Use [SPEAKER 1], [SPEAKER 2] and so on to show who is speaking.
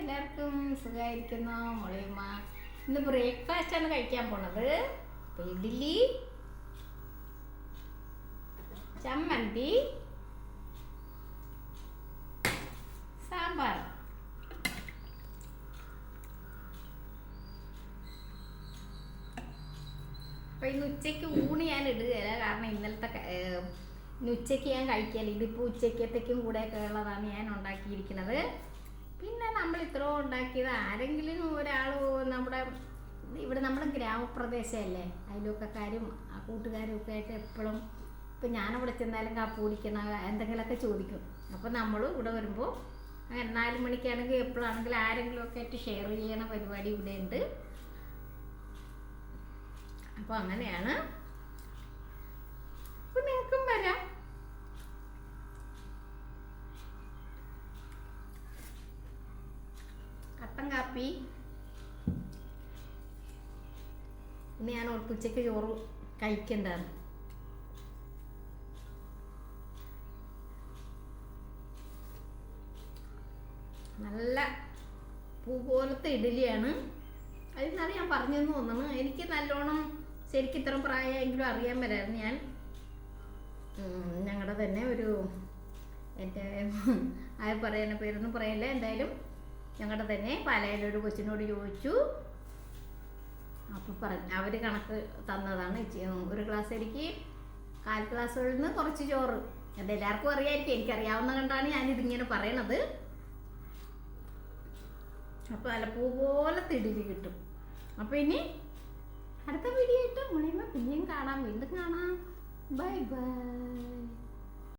[SPEAKER 1] എല്ലാവർക്കും സുഖമായിരിക്കുന്നു. മുളിയമ്മ ഇന്ന് ബ്രേക്ക്ഫാസ്റ്റ് ആണ് കഴിക്കാൻ പോണത്. ഇഡ്ഡലി ചമ്മന്തി സാമ്പാർ. അപ്പൊ ഇന്ന് ഉച്ചയ്ക്ക് ഊണ് ഞാൻ ഇടുകയില്ല. കാരണം ഇന്നലത്തെ ഇന്ന് ഉച്ചയ്ക്ക് ഞാൻ കഴിക്കില്ല ഇതിപ്പോൾ ഉച്ചയ്ക്കത്തേക്കും കൂടെ ഒക്കെ ഉള്ളതാണ് ഞാൻ ഉണ്ടാക്കിയിരിക്കുന്നത്. പിന്നെ നമ്മൾ ഇത്രയും ഉണ്ടാക്കിയത് ആരെങ്കിലും ഒരാൾ നമ്മുടെ ഇവിടെ നമ്മുടെ ഗ്രാമപ്രദേശമല്ലേ? ആ കൂട്ടുകാരും ഒക്കെ ആയിട്ട് എപ്പോഴും ഇപ്പം ഞാനവിടെ ചെന്നാലും കാപ്പ് കുടിക്കണ എന്തെങ്കിലുമൊക്കെ ചോദിക്കും. അപ്പോൾ നമ്മൾ ഇവിടെ വരുമ്പോൾ നാല് മണിക്കാണെങ്കിൽ എപ്പോഴാണെങ്കിലും ആരെങ്കിലും ഒക്കെ ആയിട്ട് ഷെയർ ചെയ്യണ പരിപാടി ഇവിടെ ഉണ്ട്. അപ്പോൾ അങ്ങനെയാണ് കാപ്പി ഇന്ന് ഞാൻ ഉച്ചയ്ക്ക് ചോറ് കഴിക്കണ്ടാണ് നല്ല പൂ പോലത്തെ ഇഡലിയാണ് നിന്നാണ് ഞാൻ പറഞ്ഞെന്ന് തോന്നുന്നു. എനിക്ക് നല്ലോണം ശരിക്കും ഇത്ര പ്രായമെങ്കിലും അറിയാൻ വരായിരുന്നു ഞാൻ. ഞങ്ങളുടെ തന്നെ ഒരു എന്റെ ആ പറയുന്ന പേരൊന്നും പറയല്ല. എന്തായാലും ഞങ്ങളുടെ തന്നെ പാലയിലൊരു കൊച്ചിനോട് ചോദിച്ചു. അപ്പോൾ പറഞ്ഞു അവർ കണക്ക് തന്നതാണ് ഒരു ഗ്ലാസ് എനിക്ക് കാൽ ഗ്ലാസ്സുകളിൽ നിന്ന് കുറച്ച് ചോറ്. അത് എല്ലാവർക്കും അറിയാമായിരിക്കും എനിക്കറിയാവുന്ന കണ്ടാണ് ഞാനിതിങ്ങനെ പറയണത്. അപ്പോൾ നല്ല പൂ പോലെ തിടിൽ കിട്ടും. അപ്പോൾ ഇനി അടുത്ത വീഡിയോ ആയിട്ട് മുളിയുമ്പോൾ പിന്നെയും കാണാം. വീണ്ടും കാണാം. Bye bye.